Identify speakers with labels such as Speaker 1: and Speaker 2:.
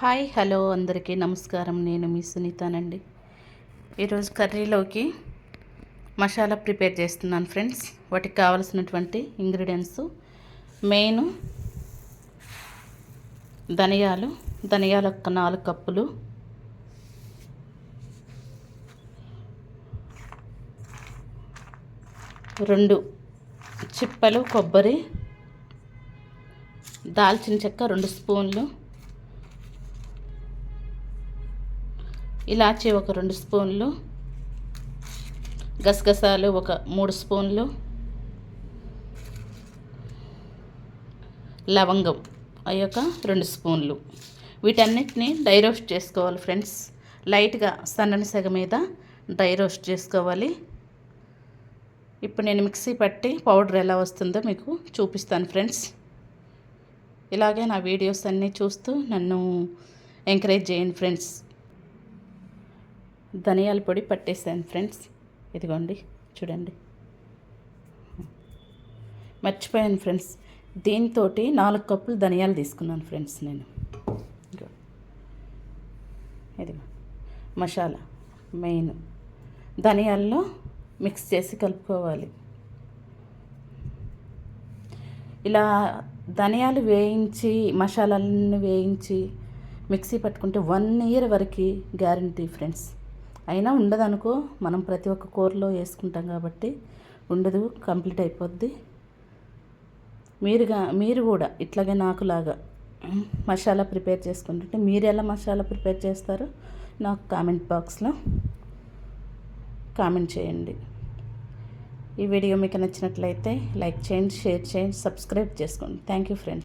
Speaker 1: Hi hello అందరికీ నమస్కారం. నేను మీ సునీతానండి. ఈరోజు కర్రీలోకి మసాలా ప్రిపేర్ చేస్తున్నాను ఫ్రెండ్స్. వాటికి కావలసినటువంటి ఇంగ్రీడియంట్స్ మెయిన్ ధనియాలు ధనియాలు ఒక నాలుగు కప్పులు రెండు చిప్పలు కొబ్బరి దాల్చిన చెక్క రెండు స్పూన్లు ఇలాచి ఒక రెండు స్పూన్లు. గసగసాలు ఒక మూడు స్పూన్లు. లవంగం అవి ఒక రెండు స్పూన్లు. వీటన్నిటిని డ్రై రోస్ట్ చేసుకోవాలి ఫ్రెండ్స్. లైట్గా సన్నని సెగ మీద డ్రై రోస్ట్ చేసుకోవాలి. ఇప్పుడు నేను మిక్సీ పట్టి పౌడర్ ఎలా వస్తుందో మీకు చూపిస్తాను ఫ్రెండ్స్. ఇలాగే నా వీడియోస్ అన్నీ చూస్తూ నన్ను ఎంకరేజ్ చేయండి ఫ్రెండ్స్. ధనియాల పొడి పట్టేసాను ఫ్రెండ్స్. ఇదిగోండి చూడండి. మర్చిపోయాను ఫ్రెండ్స్. దీంతో నాలుగు కప్పులు ధనియాలు తీసుకున్నాను ఫ్రెండ్స్ నేను. ఇది మసాలా మెయిన్. ధనియాల్లో మిక్స్ చేసి కలుపుకోవాలి. ఇలా ధనియాలు వేయించి మసాలాలన్నీ వేయించి మిక్సీ పట్టుకుంటే వన్ ఇయర్ వరకు గ్యారంటీ ఫ్రెండ్స్. అయినా ఉండదు అనుకో మనం ప్రతి ఒక్క కూరలో వేసుకుంటాం కాబట్టి ఉండదు కంప్లీట్ అయిపోద్ది. మీరుగా మీరు కూడా ఇట్లాగే నాకులాగా మసాలా ప్రిపేర్ చేసుకుంటుంటే మీరు ఎలా మసాలా ప్రిపేర్ చేస్తారో నాకు కామెంట్ బాక్స్లో కామెంట్ చేయండి. ఈ వీడియో మీకు నచ్చినట్లయితే లైక్ చేయండి షేర్ చేయండి సబ్స్క్రైబ్ చేసుకోండి. Thank you friends.